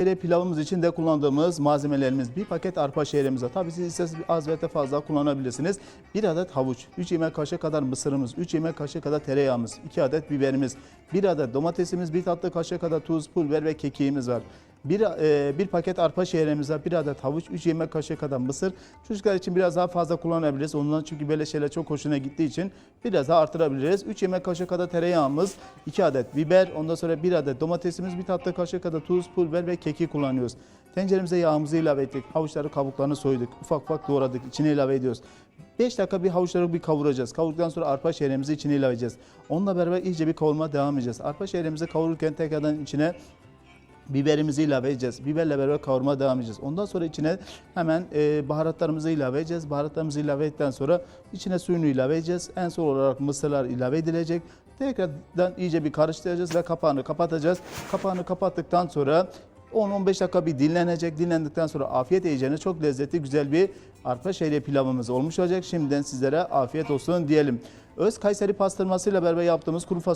Pilavımız için de kullandığımız malzemelerimiz bir paket arpa şehriyemiz var. Tabii siz isterseniz az veya fazla kullanabilirsiniz. Bir adet havuç, 3 yemek kaşığı kadar mısırımız, 3 yemek kaşığı kadar tereyağımız, 2 adet biberimiz, 1 adet domatesimiz, 1 tatlı kaşığı kadar tuz, pul biber ve kekiğimiz var. Bir, e, bir paket arpa şehriyemiz var, bir adet havuç, 3 yemek kaşığı kadar mısır. Çocuklar için biraz daha fazla kullanabiliriz. Ondan çünkü böyle şeyler çok hoşuna gittiği için biraz daha artırabiliriz. 3 yemek kaşığı kadar tereyağımız, 2 adet biber, ondan sonra 1 adet domatesimiz, 1 tatlı kaşığı kadar tuz, pul biber ve kekik kullanıyoruz. Tenceremize yağımızı ilave ettik. Havuçları kabuklarını soyduk. Ufak ufak doğradık. İçine ilave ediyoruz. 5 dakika bir havuçları bir kavuracağız. Kavurduktan sonra arpa şehriyemizi içine ilave edeceğiz. Onunla beraber iyice bir kavurma devam edeceğiz. Arpa şehriyemizi kavururken tekrardan içine biberimizi ilave edeceğiz. Biberle beraber kavurma devam edeceğiz. Ondan sonra içine hemen e, baharatlarımızı ilave edeceğiz. Baharatlarımızı ilave ettikten sonra içine suyunu ilave edeceğiz. En son olarak mısırlar ilave edilecek. Tekrardan iyice bir karıştıracağız ve kapağını kapatacağız. Kapağını kapattıktan sonra 10-15 dakika bir dinlenecek. Dinlendikten sonra afiyet yiyeceğine çok lezzetli güzel bir arpa şehriye pilavımız olmuş olacak. Şimdiden sizlere afiyet olsun diyelim. Öz Kayseri pastırmasıyla beraber yaptığımız kuru fasulye